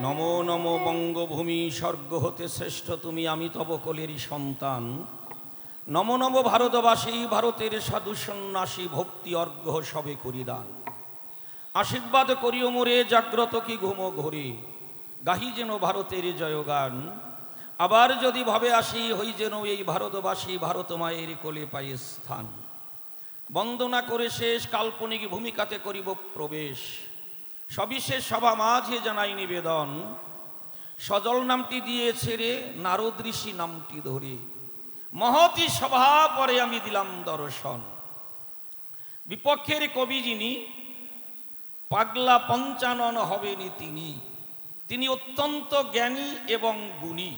নমো নমো বঙ্গভূমি স্বর্গ হতে শ্রেষ্ঠ তুমি, আমি তব কোলেরই সন্তান। নম নম ভারতবাসী, ভারতের সাধু সন্ন্যাসী, ভক্তি অর্ঘ্য সবে করিদান। আশীর্বাদ করিও মোরে, জাগ্রত কি ঘুমো ঘরে। গাহি যেন ভারতের জয়গান। আবার যদি ভাবে আসি, হই যেন এই ভারতবাসী, ভারত মায়ের কোলে পায়ে স্থান। বন্দনা করে শেষ, কাল্পনিক ভূমিকাতে করিব প্রবেশ। সবিশেষ সভা মাঝে জানাই নিবেদন। সজল নামটি দিয়েছে রে, নারদ ঋষি নামটি ধরে। মহতি সভা পরে আমি দিলাম দর্শন। বিপক্ষের কবি যিনি, পাগলা পঞ্চানন হবেনি তিনি। তিনি অত্যন্ত জ্ঞানী এবং গুণী।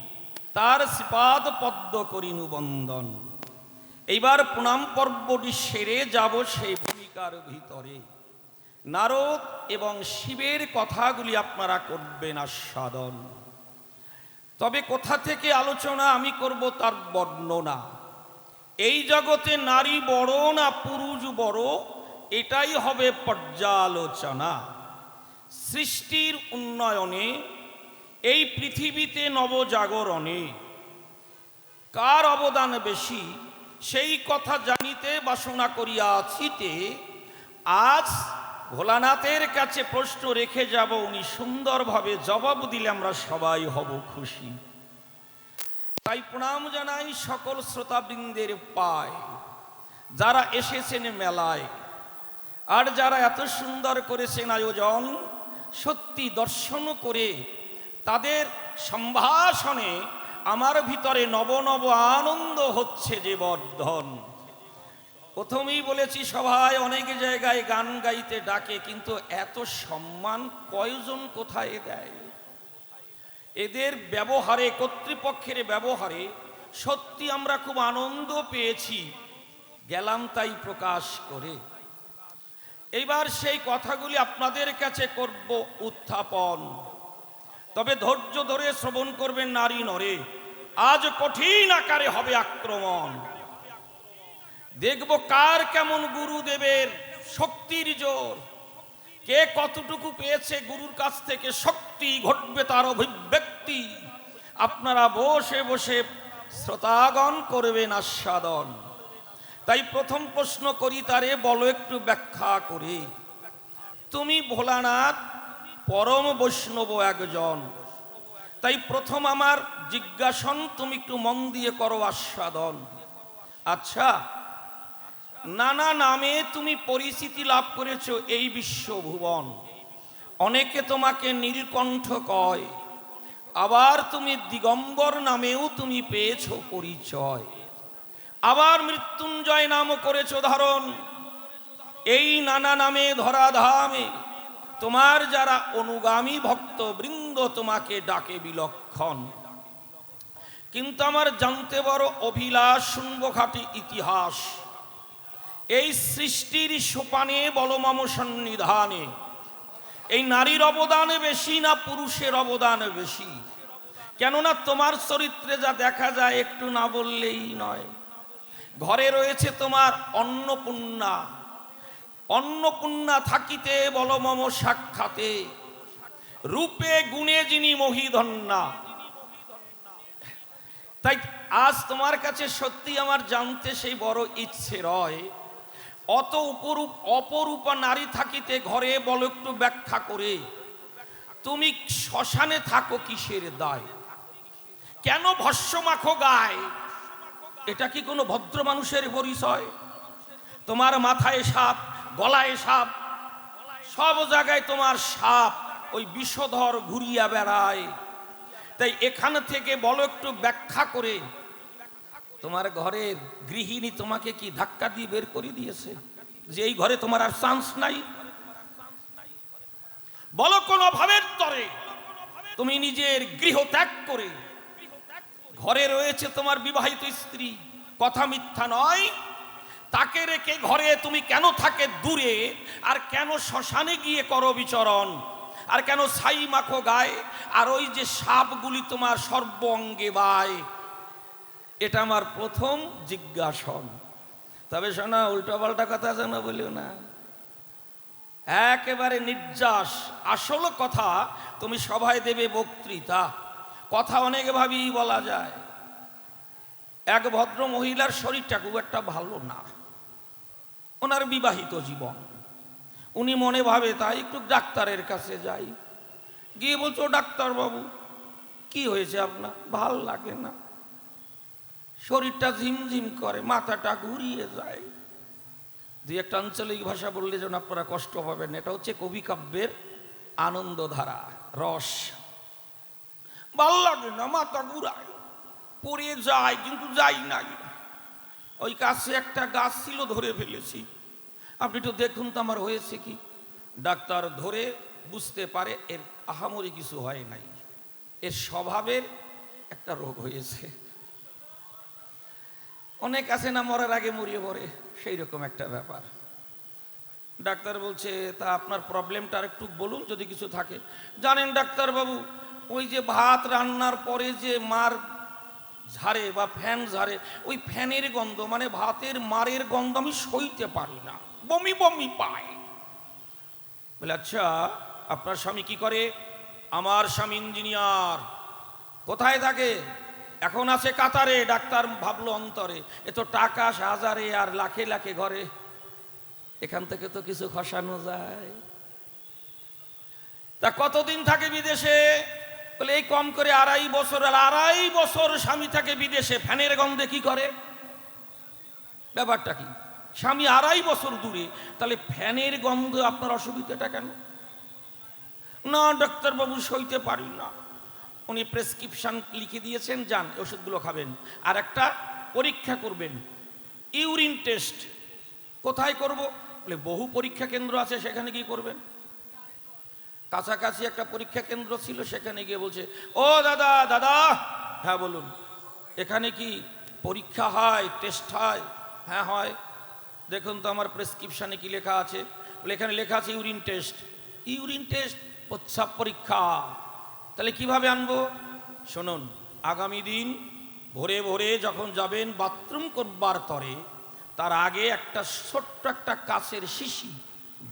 তার শ্রীপাদ পদ্ম করিনু বন্দন। এইবার প্রণাম পর্বটি সেরে যাব সেই ভূমিকার ভিতরে। নারদ এবং শিবের কথাগুলি আপনারা করবেন আস্বাদন। তবে কোথা থেকে আলোচনা আমি করব তার বর্ণনা। এই জগতে নারী বড় না পুরুষ বড়, এটাই হবে পর্যালোচনা। সৃষ্টির উন্নয়নে, এই পৃথিবীতে নবজাগরণে। কার অবদান বেশি, সেই কথা জানিতে বাসনা করিয়াছিতে আজ ভোলানাথের কাছে প্রশ্ন রেখে যাব, উনি সুন্দরভাবে জবাব দিলে আমরা সবাই হব খুশি। তাই প্রণাম জানাই সকল শ্রোতাবৃন্দের পায়। যারা এসেছেন মেলায়, আর যারা এত সুন্দর করেছেন আয়োজন, সত্যি দর্শন করে তাদের সম্ভাষণে আমার ভিতরে নব নব আনন্দ হচ্ছে যে বর্ধন। প্রথমেই বলেছি, সভায় অনেক জায়গায় গান গাইতে ডাকে, কিন্তু এত সম্মান কয়জন কোথায় দেয়? এদের ব্যবহারে, কর্তৃপক্ষের ব্যবহারে সত্যি আমরা খুব আনন্দ পেয়েছি। গেলাম তাই প্রকাশ করে। এইবার সেই কথাগুলি আপনাদের কাছে করব উত্থাপন। তবে ধৈর্য ধরে শ্রবণ করবেন নারী নরে। আজ কঠিন আকারে হবে আক্রমণ। দেখব কার কেমন গুরুদেবের শক্তির জোর। কে কতটুকু পেয়েছে গুরুর কাছ থেকে শক্তি ঘটবে তার অভিব্যক্তি। আপনারা বসে বসে শ্রোতাগণ করবেন আস্বাদন। তাই প্রথম প্রশ্ন করি তারে, বলো একটু ব্যাখ্যা করে। তুমি ভোলানাথ, পরম বৈষ্ণব একজন। তাই প্রথম আমার জিজ্ঞাসন, তুমি একটু মন দিয়ে করো আস্বাদন। আচ্ছা নানা নামে তুমি পরিচিতি লাভ করেছ এই বিশ্বভুবন। অনেকে তোমাকে নীলকণ্ঠ কয়, আবার তুমি দিগম্বর নামেও তুমি পেয়েছ পরিচয়। আবার মৃত্যুঞ্জয় নামও করেছ ধারণ। এই নানা নামে ধরাধামে তোমার যারা অনুগামী ভক্ত বৃন্দ তোমাকে ডাকে বিলক্ষণ। কিন্তু আমার জানতে বড় অভিলাষ শুনব খাটি ইতিহাস। এই সৃষ্টির সোপানে বলমাম সন্নিধানে। এই নারীর অবদান বেশি না পুরুষের অবদান বেশি। কেননা তোমার চরিত্রে যা দেখা যায় একটু না বললেই নয়। ঘরে রয়েছে তোমার অন্নপূর্ণা। অন্নপূর্ণা থাকিতে বলমম সাক্ষাতে। রূপে গুণে যিনি মহিধন্যা। তাই আজ তোমার কাছে সত্যি আমার জানতে সেই বড় ইচ্ছে রয়। অত উপরূপ অপরূপা নারী থাকিতে ঘরে বলো একটু ব্যাখ্যা করে। তুমি শ্মশানে থাকো কিসের দায়? কেন ভস্য মাখো গায়? এটা কি কোনো ভদ্র মানুষের পরিচয়? তোমার মাথায় সাপ, গলায় সাপ, সব জায়গায় তোমার সাপ ওই বিষধর ঘুরিয়া বেড়ায়। তাই এখান থেকে বলো একটু ব্যাখ্যা করে তোমার ঘরের গৃহিণী তোমাকে কি ধাক্কা দিয়ে বের করে দিয়েছে? যে এই ঘরে তোমার আর চান্স নাই। বলো কোন ভাবের তরে, তুমি নিজের গৃহ ত্যাগ করে, ঘরে রয়েছে তোমার বিবাহিত স্ত্রী, কথা মিথ্যা নয়। তাকে রেখে ঘরে তুমি কেন থাকে দূরে, আর কেন শ্মশানে গিয়ে করো বিচরণ? আর কেন ছাই মাখো গায়ে? আর ওই যে সাপগুলি তোমার সর্ব অঙ্গে বায়। এটা আমার প্রথম জিজ্ঞাসন। তবে শোনা, উল্টো পাল্টা কথা যেন বলিও না। একেবারে নির্যাস, আসল কথা, তুমি সভায় দেবে বক্তৃতা। কথা অনেকভাবেই বলা যায়। এক ভদ্র মহিলার শরীরটা খুব একটা ভালো না। ওনার বিবাহিত জীবন। উনি মনে ভাবে, তাই একটু ডাক্তারের কাছে যাই। গিয়ে বলছো ডাক্তারবাবু, কি হয়েছে আপনার? ভালো লাগে না। শরীরটা ঝিমঝিম করে, মাথাটা ঘুরিয়ে যায়। দুই একটা আঞ্চলিক ভাষা বললে যেন আপনারা কষ্ট পাবেন, এটা হচ্ছে কবি কাব্যের আনন্দধারা, রস। ভালো লাগে না, মাথা ঘুরায়, পড়ে যায়, কিন্তু যাই নাই। ওই কাছে একটা গাছ ছিল, ধরে ফেলেছি। আপনি একটু দেখুন তো আমার হয়েছে কি। ডাক্তার ধরে বুঝতে পারে, এর আহামরি কিছু হয় নাই। এর স্বভাবের একটা রোগ হয়েছে। অনেক আছে না, মরার আগে মরিয়ে পড়ে। সেই রকম একটা ব্যাপার। ডাক্তার বলছে, তা আপনার প্রবলেমটা একটু বলুন যদি কিছু থাকে। জানেন ডাক্তারবাবু, ওই যে ভাত রান্নার পরে যে মার ঝাড়ে বা ফ্যান ঝাড়ে, ওই ফ্যানের গন্ধ মানে ভাতের মারের গন্ধ আমি সইতে পারি না। বমি বমি পায়। বলে আচ্ছা আপনার স্বামী কি করে? আমার স্বামী ইঞ্জিনিয়ার। কোথায় থাকে? এখন আছে কাতারে, ডাক্তার ভাবলো অন্তরে। এ তো টাকা হাজারে আর লাখে লাখে ঘরে। এখান থেকে তো কিছু খসানো যায়। তা কতদিন থাকে বিদেশে? বলে, এই কম করে আড়াই বছর আড়াই বছর স্বামী থাকে বিদেশে। ফ্যানের গন্ধে কি করে? ব্যাপারটা কি? স্বামী আড়াই বছর দূরে, তাহলে ফ্যানের গন্ধ আপনার অসুবিধাটা কেন? না, ডাক্তারবাবু, সইতে পারি না। উনি প্রেসক্রিপশন লিখে দিয়েছেন, যান ওষুধগুলো খাবেন। আর একটা পরীক্ষা করবেন। ইউরিন টেস্ট কোথায় করব? বলে, বহু পরীক্ষা কেন্দ্র আছে, সেখানে কি করবেন। কাছাকাছি একটা পরীক্ষা কেন্দ্র ছিল, সেখানে গিয়ে বলছে, ও দাদা দাদা! হ্যাঁ বলুন। এখানে কি পরীক্ষা হয় টেস্ট হয়? হ্যাঁ হয়। দেখুন তো আমার প্রেসক্রিপশানে কি লেখা আছে। বলে, এখানে লেখা আছে ইউরিন টেস্ট ইউরিন টেস্ট প্রস্রাব পরীক্ষা। তাহলে কীভাবে আনব? শুনুন, আগামী দিন ভোরে ভোরে যখন যাবেন বাথরুম করবার তরে, তার আগে একটা ছোট্ট একটা কাছের শিশি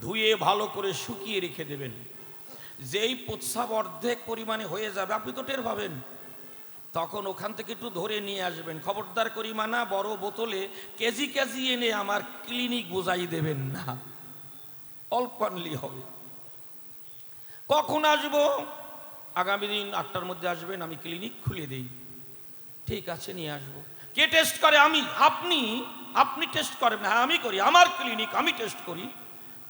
ধুয়ে ভালো করে শুকিয়ে রেখে দেবেন। যেই প্রস্রাব অর্ধেক পরিমাণে হয়ে যাবে, আপনি তো টের পাবেন। তখন ওখান থেকে একটু ধরে নিয়ে আসবেন। খবরদার করিমানা বড় বোতলে কেজি কেজি এনে আমার ক্লিনিক বোঝাই দেবেন না। অল্প আনলি হবে। কখন আসব? আগামী দিন আটটার মধ্যে আসবেন, আমি ক্লিনিক খুলে দেই। ঠিক আছে, নিয়ে আসব। কে টেস্ট করে? আমি। আপনি? আপনি টেস্ট করেন হ্যাঁ আমি করি। আমার ক্লিনিক আমি টেস্ট করি।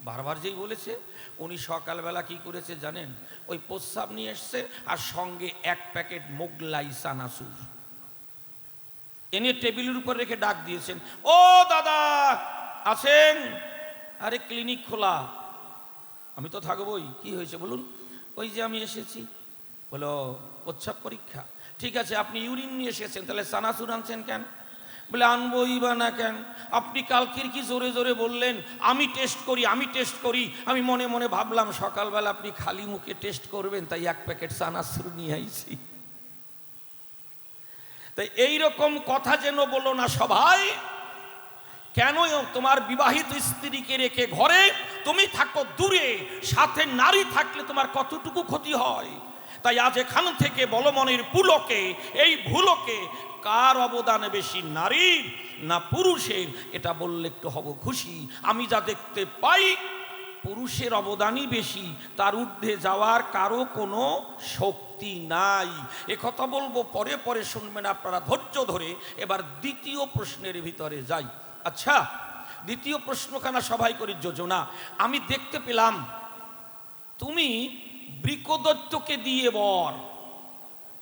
বারবার যেই বলেছে, উনি সকালবেলা কি করেছে জানেন? ওই প্রস্রাব নিয়ে এসছে, আর সঙ্গে এক প্যাকেট মোগলাই সানাসুর এনে টেবিলের উপর রেখে ডাক দিয়েছেন, ও দাদা, আছেন? আরে ক্লিনিক খোলা। আমি তো থাকবোই। কি হয়েছে বলুন? ওই যে আমি এসেছি। বলো প্রচ্ছাব পরীক্ষা। ঠিক আছে, আপনি ইউরিন নিয়ে এসেছেন, তাহলে সানাসুর আনছেন কেন? বলে আনবই বা না কেন? আপনি কালকের কি জোরে জোরে বললেন? আমি টেস্ট করি, আমি টেস্ট করি। আমি মনে মনে ভাবলাম, সকালবেলা আপনি খালি মুখে টেস্ট করবেন, তাই এক প্যাকেট সানাসুর নিয়ে আইছি। তাই এইরকম কথা যেন বলো না সবাই, কেন তোমার বিবাহিত স্ত্রীকে রেখে ঘরে তুমি থাকো দূরে, সাথে নারী থাকলে তোমার কতটুকু ক্ষতি হয়? তাই আজ এখান থেকে বলমনের পুলকে, এই ভুলকে কার অবদান বেশি নারীর না পুরুষের? এটা বললে একটু হব খুশি। আমি যা দেখতে পাই, পুরুষের অবদানই বেশি। তার ঊর্ধ্বে যাওয়ার কারও কোনো শক্তি নাই। কথা বলব, পরে পরে শুনবেন আপনারা ধৈর্য ধরে। এবার দ্বিতীয় প্রশ্নের ভিতরে যাই। আচ্ছা দ্বিতীয় প্রশ্নখানা সবাই করি, যোজনা। আমি দেখতে পেলাম, তুমি বৃকদত্তকে দিয়ে বর।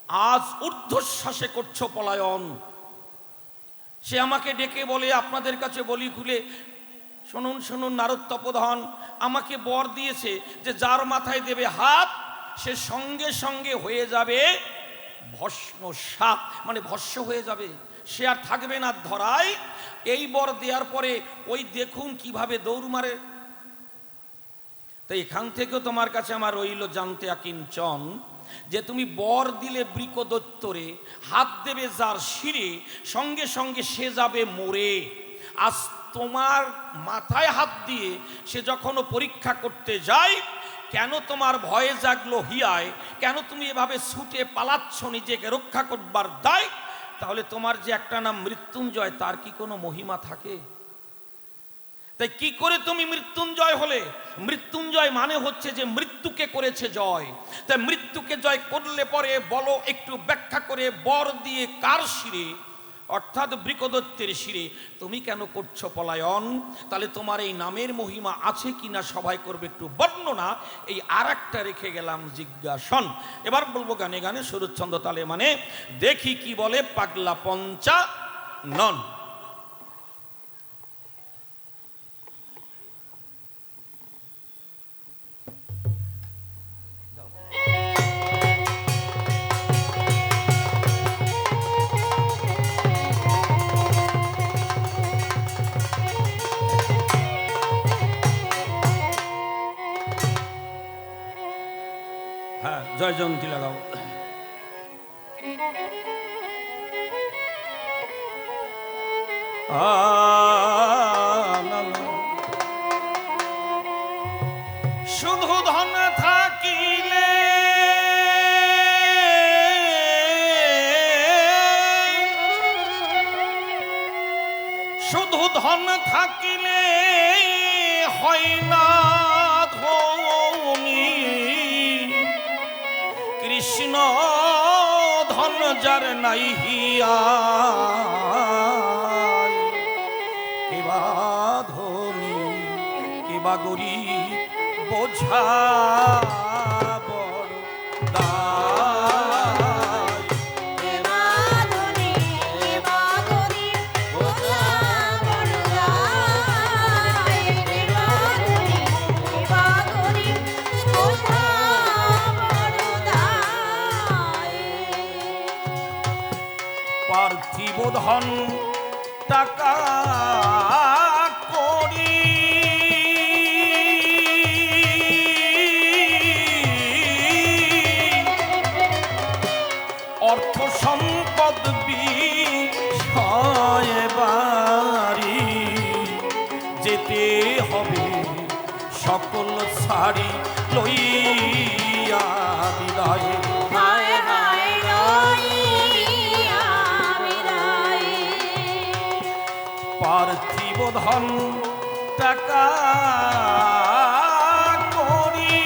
আজ ঊর্ধ্বশ্বাসে করছ পলায়ন। সে আমাকে ডেকে বলে, আপনাদের কাছে বলি খুলে, শুনুন শুনুন নারদ তপোধন, আমাকে বর দিয়েছে যে যার মাথায় দেবে হাত, সে সঙ্গে সঙ্গে হয়ে যাবে ভস্ম সাপ। মানে ভস্য হয়ে যাবে, সে আর থাকবে না ধরায়। এই বর দেওয়ার পরে ওই দেখুন কীভাবে দৌড় মারে। তো এখান থেকেও তোমার কাছে আমার রইল জানতে আকিঞ্চন যে তুমি বর দিলে বৃকদত্তরে, হাত দেবে যার শিরে, সঙ্গে সঙ্গে সে যাবে মোরে। আজ তোমার মাথায় হাত দিয়ে সে যখন পরীক্ষা করতে যায়, কেন তোমার ভয়ে জাগলো হিয়ায়, কেন তুমি এভাবে ছুটে পালাচ্ছ নিজেকে রক্ষা করবার দায়, তাহলে তোমার যে একটা নাম মৃত্যুঞ্জয়, তার কি কোনো মহিমা থাকে? তাই কি করে তুমি মৃত্যুঞ্জয় হলে? মৃত্যুঞ্জয় মানে হচ্ছে যে মৃত্যুকে করেছে জয়। তাই মৃত্যুকে জয় করলে পরে বলো, একটু ব্যাখ্যা করে বর দিয়ে কার শিরে? অর্থাৎ বৃকদত্তের শিরে। তুমি কেন করছ পলায়ন? তাহলে তোমার এই নামের মহিমা আছে কি না সবাই করবে একটু বর্ণনা। এই আর একটা রেখে গেলাম জিজ্ঞাসন। এবার বলব গানে গানে শরৎচন্দ্র তালে মানে দেখি কি বলে পাগলা পঞ্চা নন। জয়ন্তী লাগাও। শুধু ধন থাকিলে শুধু ধন থাকিলে হয় না কৃষ্ণ ধন যার নাই হিয়া কেবা ধনী কেবা গরি বোঝা বড় দায়। ধন টাকা করি। অর্থ সম্পদ বিষয় যেতে হবে সকল শাড়ি পার্থিব ধন টাকা করি।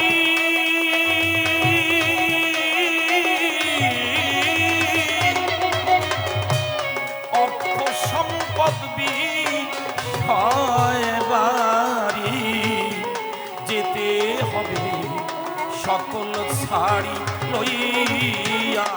অর্থ সম্পদ বিষয় যেতে হবে সকল শাড়ি লইয়া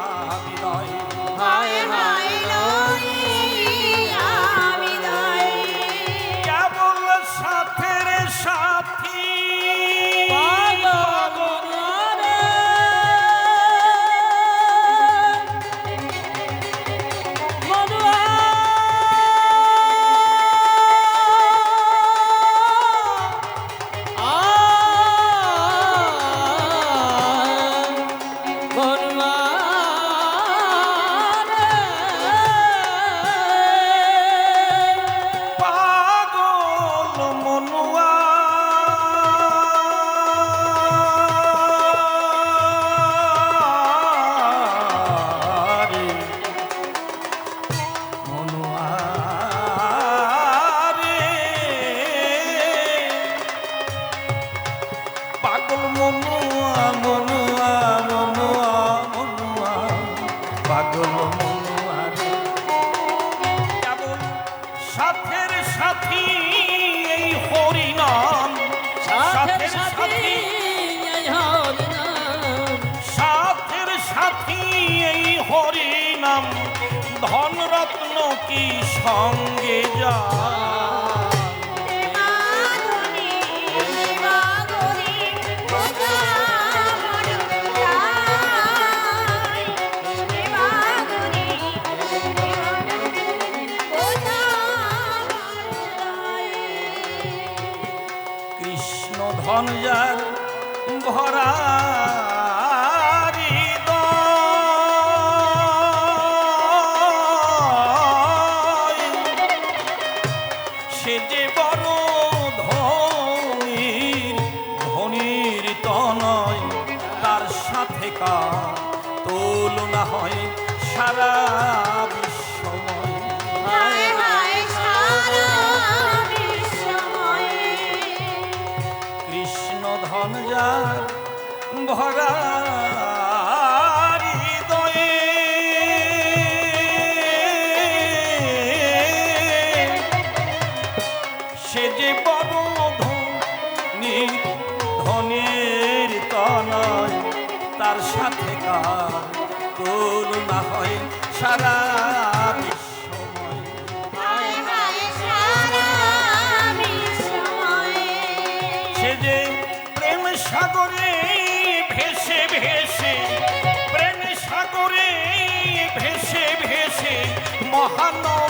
বোঝা বড়দাই কৃষ্ণ ধন যার ভরা তার সাথে তুলনা হয় সারা সে যে প্রেম সাগরে ভেসে ভেসে প্রেম সাগরে ভেসে ভেসে মহানন্দে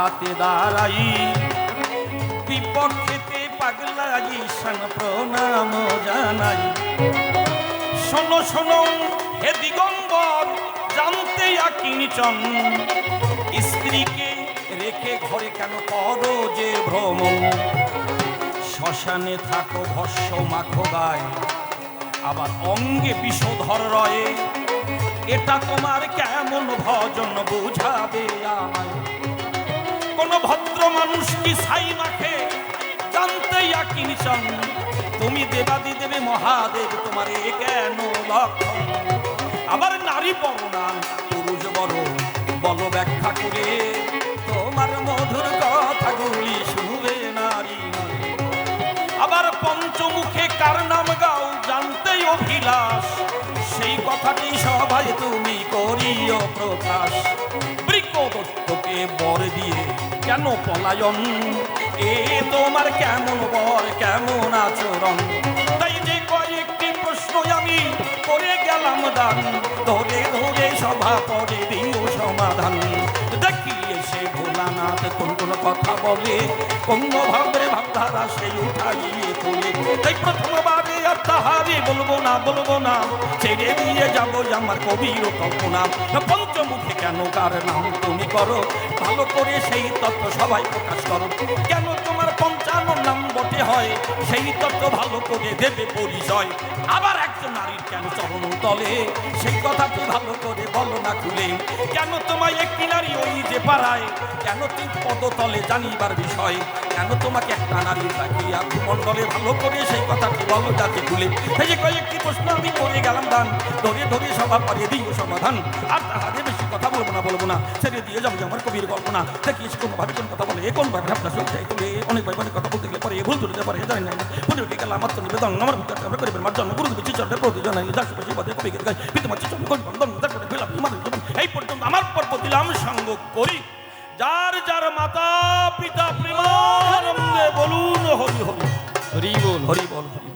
সভাতে দাঁড়াই। বিপক্ষেতে পাগলা ঈশান প্রণাম জানাই। শোনো শোনো, হে দিগম্বর, জানতে আকিনিচন স্ত্রীকে রেখে ঘরে কেন করো যে ভ্রমণ? শ্মশানে থাকো ভস্য মাখো গায়। আবার অঙ্গে বিষধর রয়ে। এটা তোমার কেমন ভজন, বুঝাবে আমায়। কোন ভদ্র মানুষ কি সাই মাখে জানতে কিনছন তুমি দেবাদি দেবে মহাদেব, তোমার এ কেন লক্ষণ আবার নারী বড় না পুরুষ বড়, বল ব্যাখ্যা করে। তোমার মধুর কথাগুলি শুনবে নারী আবার পঞ্চমুখে কার নাম গাও, জানতেই অভিলাষ। সেই কথাটি সবাই তুমি করিও প্রকাশ। দত্তকে বর দিয়ে কেন পলায়ন? এ তোমার কেমন বর, কেমন আচরণ? তাই যে কয়েক করে গেলাম দান। ধরে ধরে সভা পরে দিও সমাধান। ভোলানাথ কোন কোন কথা বলে, কোন ভাবে ভাবধারা সেই উঠাইয়ে তোলে। তাই প্রথমবারে আর তাহারে বলব না বলব না, ছেড়ে দিয়ে যাব আমার কবির কল্পনা। পঞ্চমুখে কেন কার নাম তুমি করো? ভালো করে সেই তত্ত্ব সবাই প্রকাশ করো। কেন তোমার পঞ্চান্ন নাম বটে হয়? সেই তত্ত্ব ভালো করে দেবে পরিচয়। আবার একজন নারীর কেন চরণ তলে? সেই কথাটি ভালো করে বলো না খুলে? কেন তোমায় একটি নারী ওই যে পাড়ায়? কেন তুই পদতলে জানিবার বিষয়? কেন তোমাকে একটা নারী তাকিয়া ভূমণ্ডলে ভালো করে সেই কথাটি বলো, যাতে খুলে এই যে কয়েকটি প্রশ্ন আমি করে গেলাম দান। ধরে ধরে সভা পারে দিও সমাধান। আর তাহারে বেশি কথা বলব না বলব না। ছেড়ে দিয়ে যাব আমার কবির কল্পনা দেখি সে কোনো কথা বলে, কোন ভাবে আপনার সঙ্গে যাই তোলে অনেক ভাই অনেক কথা বলতে গেলে পরে ভুল তুলতে পারে, জানি না। বলে উঠে গেল আমার তো নিবেদন আমার ভিতরে আমরা করিবেন মার জন্য গুরু দিচ্ছি চন্দ্র প্রতি জানাই। যার সুপাশি পদে কবি গেলে গাই পিতামার চিত্র কোন বন্ধন এই পর্যন্ত আমার পর্ব দিলাম, সঙ্গ করি। যার যার মাতা পিতা প্রেমানন্দে বলুন হরি হরি হরি বল হরি বল হরি।